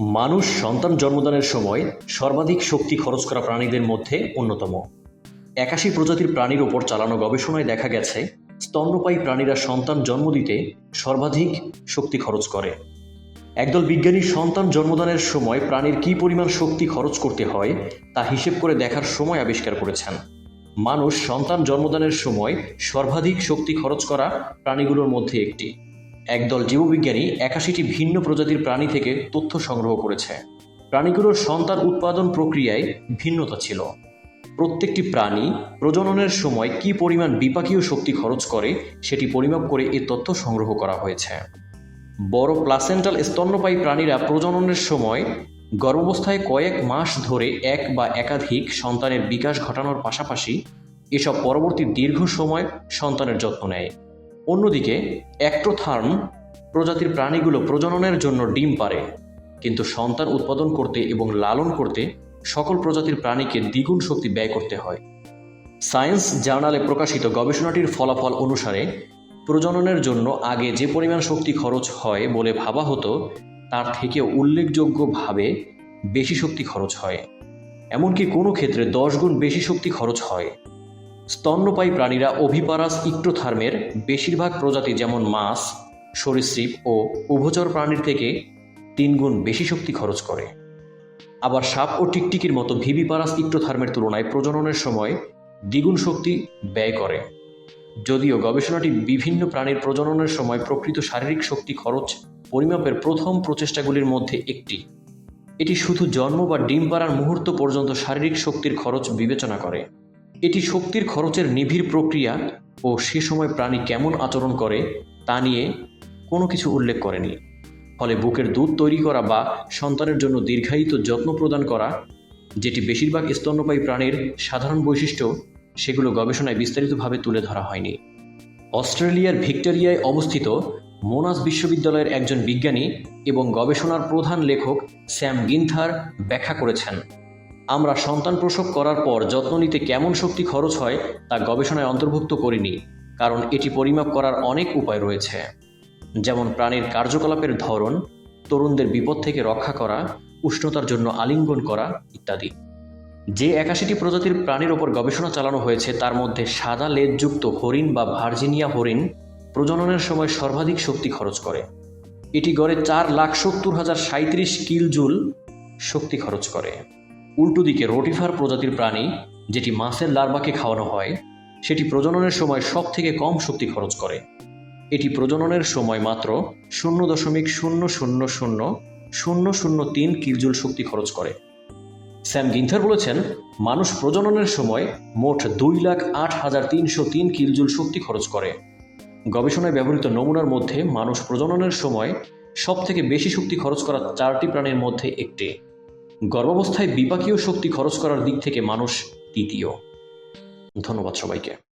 মানুষ সন্তান জন্মদানের সময় সর্বাধিক শক্তি খরচ করা প্রাণীদের মধ্যে অন্যতম। একাশি প্রজাতির প্রাণীর ওপর চালানো গবেষণায় দেখা গেছে, স্তন্যপায়ী প্রাণীরা সন্তান জন্ম দিতে সর্বাধিক শক্তি খরচ করে। একদল বিজ্ঞানী সন্তান জন্মদানের সময় প্রাণীর কী পরিমাণ শক্তি খরচ করতে হয় তা হিসেব করে দেখার সময় আবিষ্কার করেছেন। মানুষ সন্তান জন্মদানের সময় সর্বাধিক শক্তি খরচ করা প্রাণীগুলোর মধ্যে একটি। একদল জীববিজ্ঞানী একাশিটি ভিন্ন প্রজাতির প্রাণী থেকে তথ্য সংগ্রহ করেছে। প্রাণীগুলোর সন্তান উৎপাদন প্রক্রিয়ায় ভিন্নতা ছিল। প্রত্যেকটি প্রাণী প্রজননের সময় কী পরিমাণ বিপাকীয় শক্তি খরচ করে সেটি পরিমাপ করে এ তথ্য সংগ্রহ করা হয়েছে। বড় প্লাসেন্টাল স্তন্যপায়ী প্রাণীরা প্রজননের সময় গর্ভাবস্থায় কয়েক মাস ধরে এক বা একাধিক সন্তানের বিকাশ ঘটানোর পাশাপাশি এসব পরবর্তী দীর্ঘ সময় সন্তানের যত্ন নেয়। অন্যদিকে অ্যাক্টোথার্ম প্রজাতির প্রাণীগুলো প্রজননের জন্য ডিম পারে কিন্তু সন্তান উৎপাদন করতে এবং লালন করতে সকল প্রজাতির প্রাণীকে দ্বিগুণ শক্তি ব্যয় করতে হয়। সায়েন্স জার্নালে প্রকাশিত গবেষণাটির ফলাফল অনুসারে, প্রজননের জন্য আগে যে পরিমাণ শক্তি খরচ হয় বলে ভাবা হতো, তার থেকে উল্লেখযোগ্যভাবে বেশি শক্তি খরচ হয়। এমনকি কোনো ক্ষেত্রে দশ গুণ বেশি শক্তি খরচ হয়। স্তন্যপায়ী প্রাণীরা ওভিপারাস ইক্টোথার্মের বেশিরভাগ প্রজাতি যেমন মাছ, সরীসৃপ ও উভচর প্রাণীর থেকে তিন গুণ বেশি শক্তি খরচ করে। আবার সাপ ও টিকটিকির মতো ভিভিপারাস ইক্টোথার্মের তুলনায় প্রজননের সময় দ্বিগুণ শক্তি ব্যয় করে। যদিও গবেষণাটি বিভিন্ন প্রাণীর প্রজননের সময় প্রকৃত শারীরিক শক্তি খরচ পরিমাপের প্রথম প্রচেষ্টাগুলির মধ্যে একটি। এটি শুধু জন্ম বা ডিম পাড়ার মুহূর্ত পর্যন্ত শারীরিক শক্তির খরচ বিবেচনা করে। এটি শক্তির খরচের নিবিড় প্রক্রিয়া ও সে সময় প্রাণী কেমন আচরণ করে তা নিয়ে কোনো কিছু উল্লেখ করেনি। ফলে বুকের দুধ তৈরি করা বা সন্তানের জন্য দীর্ঘায়িত যত্ন প্রদান করা, যেটি বেশিরভাগ স্তন্যপায়ী প্রাণীর সাধারণ বৈশিষ্ট্য, সেগুলো গবেষণায় বিস্তারিতভাবে তুলে ধরা হয়নি। অস্ট্রেলিয়ার ভিক্টোরিয়ায় অবস্থিত মোনাস বিশ্ববিদ্যালয়ের একজন বিজ্ঞানী এবং গবেষণার প্রধান লেখক স্যাম গিনথার ব্যাখ্যা করেছেন। আমরা সন্তান প্রসব করার পর যত্ন নিতে কেমন শক্তি খরচ হয় তা গবেষণায় অন্তর্ভুক্ত করিনি, কারণ এটি পরিমাপ করার অনেক উপায় রয়েছে। যেমন প্রাণীর কার্যকলাপের ধরন, তরুণদের বিপদ থেকে রক্ষা করা, উষ্ণতার জন্য আলিঙ্গন করা ইত্যাদি। যে একাশিটি প্রজাতির প্রাণীর ওপর গবেষণা চালানো হয়েছে, তার মধ্যে সাদা লেজযুক্ত হরিণ বা ভার্জিনিয়া হরিণ প্রজননের সময় সর্বাধিক শক্তি খরচ করে। এটি গড়ে চার লাখ সত্তর হাজার সাঁত্রিশ কিল জুল শক্তি খরচ করে। উল্টো দিকে রোটিফার প্রজাতির প্রাণী, যেটি মাছের লার্ভাকে খাওয়ানো হয়, সেটি প্রজননের সময় সব থেকে কম শক্তি খরচ করে। এটি প্রজননের সময় মাত্র শূন্য দশমিক শূন্য শূন্য শূন্য শূন্য শূন্য তিন কিলজুল শক্তি খরচ করে। স্যাম গিন্থার বলেছেন, মানুষ প্রজননের সময় মোট দুই লাখ আট হাজার তিনশো তিন কিলজুল শক্তি খরচ করে। গবেষণায় ব্যবহৃত নমুনার মধ্যে মানুষ প্রজননের সময় সব থেকে বেশি শক্তি খরচ করা চারটি প্রাণীর মধ্যে একটি। গর্ভাবস্থায় বিপাকীয় শক্তি খরচ করার দিক থেকে মানুষ তৃতীয়। ধন্যবাদ সবাইকে।